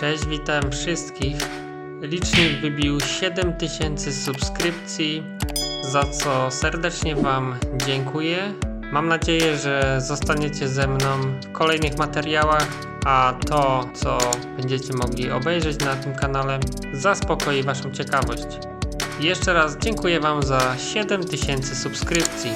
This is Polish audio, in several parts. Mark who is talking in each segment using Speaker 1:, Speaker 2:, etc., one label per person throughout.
Speaker 1: Cześć, witam wszystkich. Licznik wybił 7000 subskrypcji, za co serdecznie Wam dziękuję. Mam nadzieję, że zostaniecie ze mną w kolejnych materiałach, a to, co będziecie mogli obejrzeć na tym kanale, zaspokoi Waszą ciekawość. Jeszcze raz dziękuję Wam za 7000 subskrypcji.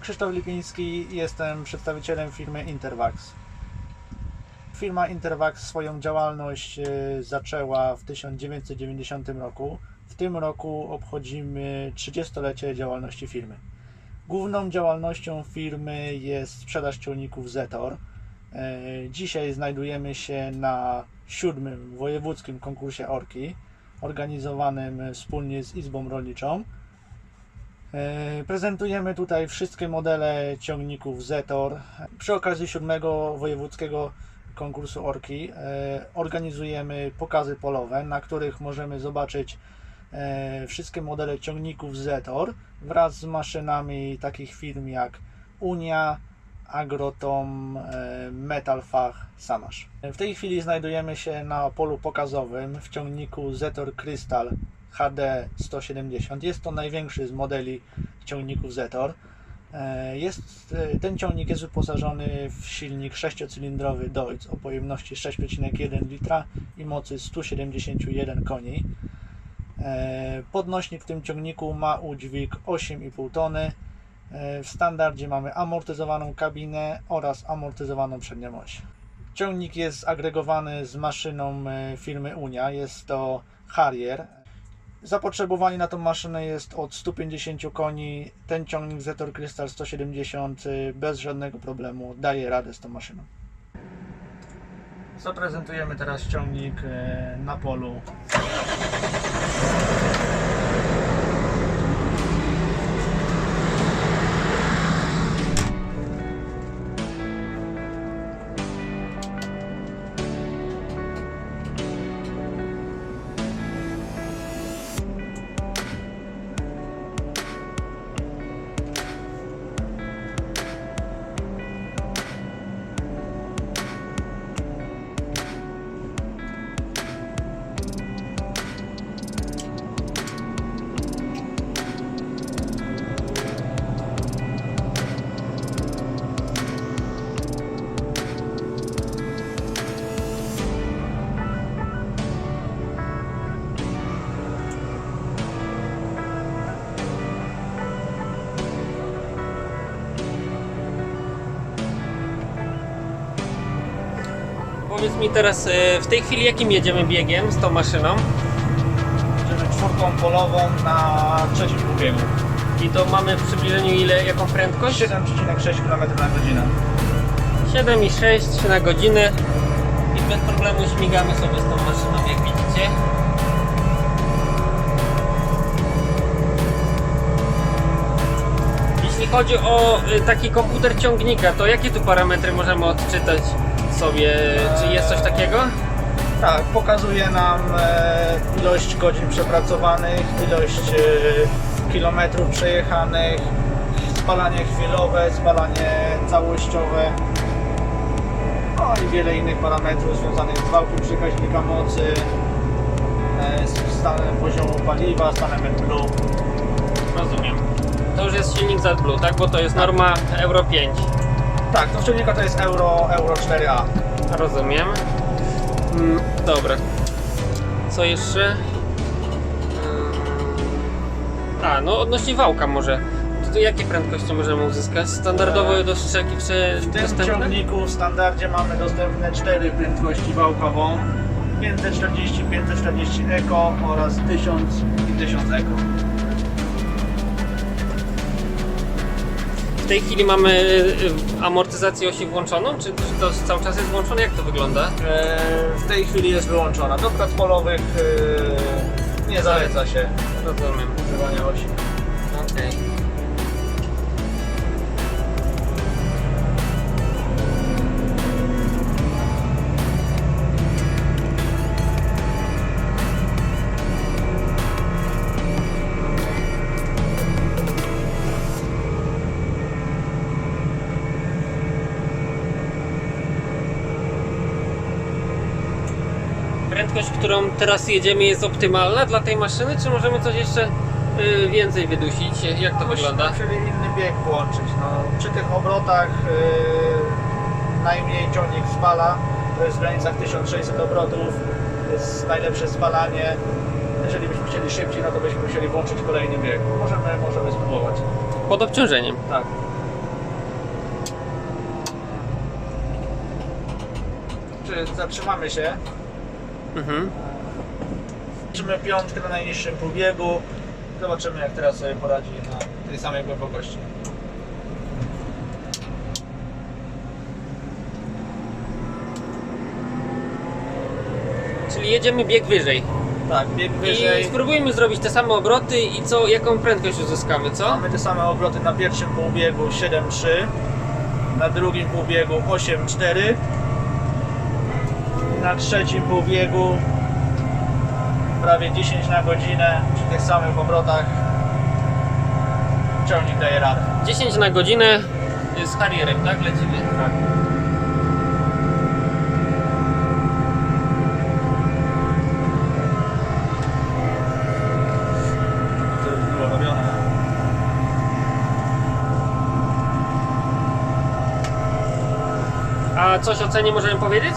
Speaker 2: Krzysztof Lipiński, jestem przedstawicielem firmy Intervax. Firma Intervax swoją działalność e, zaczęła w 1990 roku. W tym roku obchodzimy 30-lecie działalności firmy. Główną działalnością firmy jest sprzedaż ciągników Zetor. E, Dzisiaj znajdujemy się na siódmym wojewódzkim konkursie Orki, organizowanym wspólnie z Izbą Rolniczą. E, Prezentujemy tutaj wszystkie modele ciągników Zetor. Przy okazji siódmego wojewódzkiego konkursu Orki e, organizujemy pokazy polowe, na których możemy zobaczyć e, wszystkie modele ciągników Zetor wraz z maszynami takich firm jak Unia, Agrotom, Metalfach, Samasz. W tej chwili znajdujemy się na polu pokazowym w ciągniku Zetor Crystal HD 170. Jest to największy z modeli ciągników Zetor. E, Jest, e, ten ciągnik jest wyposażony w silnik sześciocylindrowy Deutz o pojemności 6,1 litra i mocy 171 koni. E, Podnośnik w tym ciągniku ma udźwig 8,5 tony. W standardzie mamy amortyzowaną kabinę oraz amortyzowaną przednią oś. Ciągnik jest agregowany z maszyną firmy Unia. Jest to Harrier. Zapotrzebowanie na tą maszynę jest od 150 koni. Ten ciągnik Zetor Crystal 170 y, bez żadnego problemu daje radę z tą maszyną. Zaprezentujemy teraz ciągnik e, na polu.
Speaker 1: Powiedz mi teraz, e, w tej chwili jakim jedziemy biegiem z tą maszyną?
Speaker 2: Będziemy czwórką polową na trzecim półbiegu.
Speaker 1: I to mamy w przybliżeniu ile, jaką prędkość?
Speaker 2: 7,6 km na godzinę.
Speaker 1: 7,6 na godzinę i bez problemu śmigamy sobie z tą maszyną, jak widzicie. Jeśli chodzi o y, taki komputer ciągnika, to jakie tu parametry możemy odczytać sobie? Czy jest coś takiego?
Speaker 2: Tak, pokazuje nam e, ilość godzin przepracowanych, ilość e, kilometrów przejechanych, spalanie chwilowe, spalanie całościowe, no i wiele innych parametrów związanych z wałkiem przekaźnika mocy, e, z stanem poziomu paliwa, stanem AdBlue.
Speaker 1: Rozumiem. To już jest jest silnik ZBlue, tak? Bo to jest norma Euro 5.
Speaker 2: Tak, to silnika to jest Euro, Euro 4A.
Speaker 1: Rozumiem. Mm, dobra. Co jeszcze? Ym, A, no odnośnie wałka może. To, to jakie prędkości możemy uzyskać? Standardowo
Speaker 2: Eee,
Speaker 1: do strzeki wsze
Speaker 2: W tym
Speaker 1: dostępne?
Speaker 2: ciągniku w standardzie mamy dostępne cztery prędkości wałkową. 540, 540 Eco oraz 1000 i 1000 Eco.
Speaker 1: W tej chwili mamy y, amortyzację osi włączoną? Czy, to cały czas jest włączone? Jak to wygląda?
Speaker 2: E, W tej chwili jest wyłączona. Do prac polowych e, nie zaleca się
Speaker 1: Rozumiem.
Speaker 2: używania osi.
Speaker 1: Okej. Prędkość, którą teraz jedziemy jest optymalna dla tej maszyny, czy możemy coś jeszcze y, więcej wydusić? Jak to
Speaker 2: Musimy
Speaker 1: wygląda?
Speaker 2: Czyli inny bieg włączyć. No, przy tych obrotach e, najmniej ciągnik spala. To jest w granicach 1600 obrotów. To jest najlepsze spalanie. Jeżeli byśmy chcieli szybciej, no to byśmy musieli włączyć kolejny bieg. Możemy, możemy spróbować.
Speaker 1: Pod obciążeniem.
Speaker 2: Tak. Czy zatrzymamy się?
Speaker 1: Mhm.
Speaker 2: Zobaczymy piątkę na najniższym półbiegu. Zobaczymy jak teraz sobie poradzi na tej samej głębokości.
Speaker 1: Czyli jedziemy bieg wyżej.
Speaker 2: Tak, bieg
Speaker 1: I
Speaker 2: wyżej.
Speaker 1: spróbujmy zrobić te same obroty i co, jaką prędkość uzyskamy, co?
Speaker 2: Mamy te same obroty na pierwszym półbiegu 7,3, na drugim półbiegu 8,4, na trzecim półbiegu prawie 10 na godzinę przy tych samych obrotach ciągnik daje radę.
Speaker 1: 10 na godzinę z Harrierem, tak? Lecimy.
Speaker 2: Tak. To już było robione.
Speaker 1: A coś o cenie możemy powiedzieć?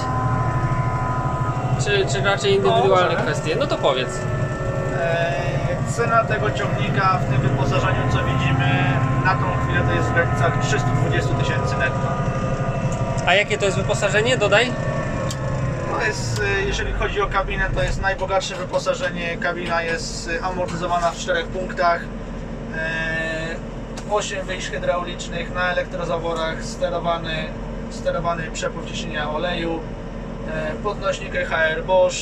Speaker 1: Czy, czy raczej indywidualne
Speaker 2: możemy.
Speaker 1: kwestie? No to powiedz.
Speaker 2: Eee, Cena tego ciągnika w tym wyposażeniu, co widzimy na tą chwilę, to jest w granicach 320 tysięcy netto.
Speaker 1: A jakie to jest wyposażenie? Dodaj.
Speaker 2: To jest, e, jeżeli chodzi o kabinę, to jest najbogatsze wyposażenie. Kabina jest e, amortyzowana w czterech punktach. Eee, 8 wyjść hydraulicznych na elektrozaworach, sterowany, sterowany przepływ ciśnienia oleju, e, podnośnik EHR Bosch,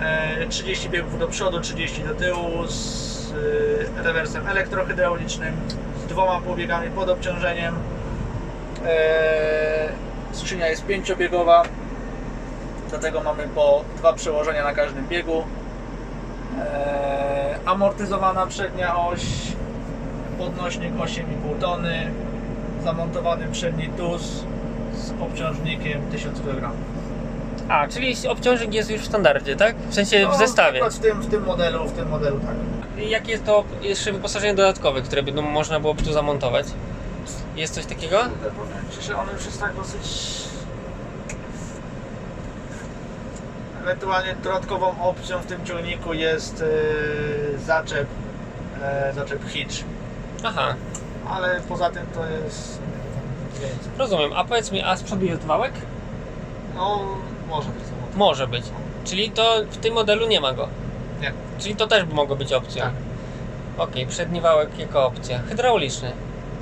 Speaker 2: e, 30 biegów do przodu, 30 do tyłu z e, rewersem elektrohydraulicznym, z dwoma półbiegami pod obciążeniem. E, Skrzynia jest pięciobiegowa, Dlatego mamy po dwa przełożenia na każdym biegu. Amortyzowana przednia oś, podnośnik 8,5 tony, zamontowany przedni tuz z obciążnikiem 1000 kg.
Speaker 1: A, czyli obciążnik jest już w standardzie, tak? W sensie w
Speaker 2: No,
Speaker 1: zestawie.
Speaker 2: akurat W tym, w tym modelu, w tym modelu tak.
Speaker 1: I Jakie jest to jeszcze wyposażenie dodatkowe, które by no, można byłoby tu zamontować? Jest coś takiego?
Speaker 2: Powiem że on już jest tak dosyć... Ewentualnie dodatkową opcją w tym ciągniku jest e, zaczep, e, zaczep hitch.
Speaker 1: Aha,
Speaker 2: ale poza tym to jest
Speaker 1: rozumiem. A powiedz mi, a z przodu jest wałek?
Speaker 2: No, może być samochód.
Speaker 1: Może być. Czyli to w tym modelu nie ma go.
Speaker 2: Nie.
Speaker 1: Czyli to też by mogło być opcją.
Speaker 2: Tak.
Speaker 1: Okej, przedni wałek jako opcja. Hydrauliczny.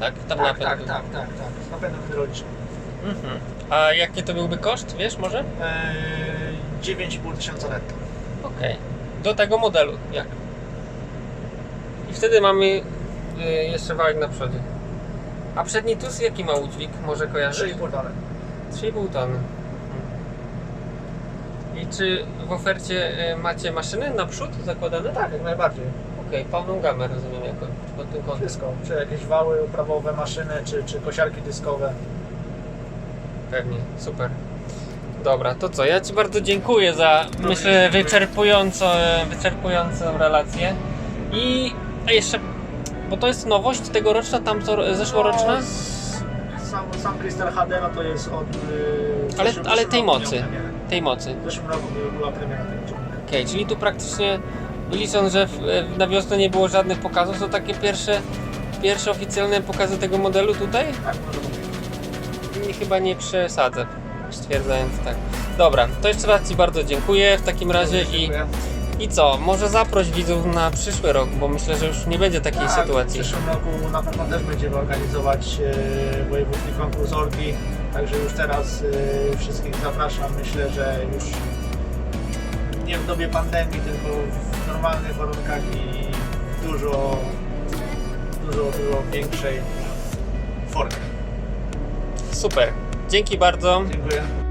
Speaker 1: Tak? Tam
Speaker 2: Tak,
Speaker 1: napęd
Speaker 2: tak,
Speaker 1: był.
Speaker 2: tak, tak, tak. Z napędem hydraulicznym.
Speaker 1: Mhm. A jaki to byłby koszt, wiesz może?
Speaker 2: Eee, 9,5 tysiąca netto.
Speaker 1: Okej. Do tego modelu, jak? I wtedy mamy y, jeszcze wałek na przodzie. A przedni tus jaki ma udźwig? Może kojarzysz?
Speaker 2: 3,5 tony.
Speaker 1: 3,5 tony. I czy w ofercie y, macie maszyny naprzód zakładane?
Speaker 2: Tak, jak najbardziej.
Speaker 1: Okej, pełną gamę rozumiem jako pod tym kątem.
Speaker 2: Wszystko. Czy jakieś wały uprawowe, maszyny, czy, czy kosiarki dyskowe.
Speaker 1: Pewnie, super. Dobra, to co? Ja Ci bardzo dziękuję za, myślę, wyczerpującą, wyczerpującą relację. I a jeszcze Bo to jest nowość tegoroczna, tam co zeszłoroczna?
Speaker 2: No, sam, sam Crystal HD no to jest od... w
Speaker 1: Ale- ale tej mocy.
Speaker 2: premierę.
Speaker 1: Tej mocy.
Speaker 2: W zeszłym roku by- była premiera tego ciągnika.
Speaker 1: Okej, czyli tu praktycznie licząc, że w, na wiosnę nie było żadnych pokazów, to takie pierwsze, pierwsze oficjalne pokazy tego modelu tutaj?
Speaker 2: Tak.
Speaker 1: I chyba nie przesadzę, stwierdzając tak. Dobra, to jeszcze raz Ci bardzo dziękuję w takim razie i, i co? Może zaproś widzów na przyszły rok, bo myślę, że już nie będzie takiej
Speaker 2: Tak,
Speaker 1: sytuacji.
Speaker 2: W przyszłym roku na pewno też będziemy organizować e, wojewódzki konkurs także już teraz e, wszystkich zapraszam. Myślę, że już nie w dobie pandemii, tylko w normalnych warunkach i dużo, dużo, dużo większej formie.
Speaker 1: Super, dzięki bardzo.
Speaker 2: Dziękuję.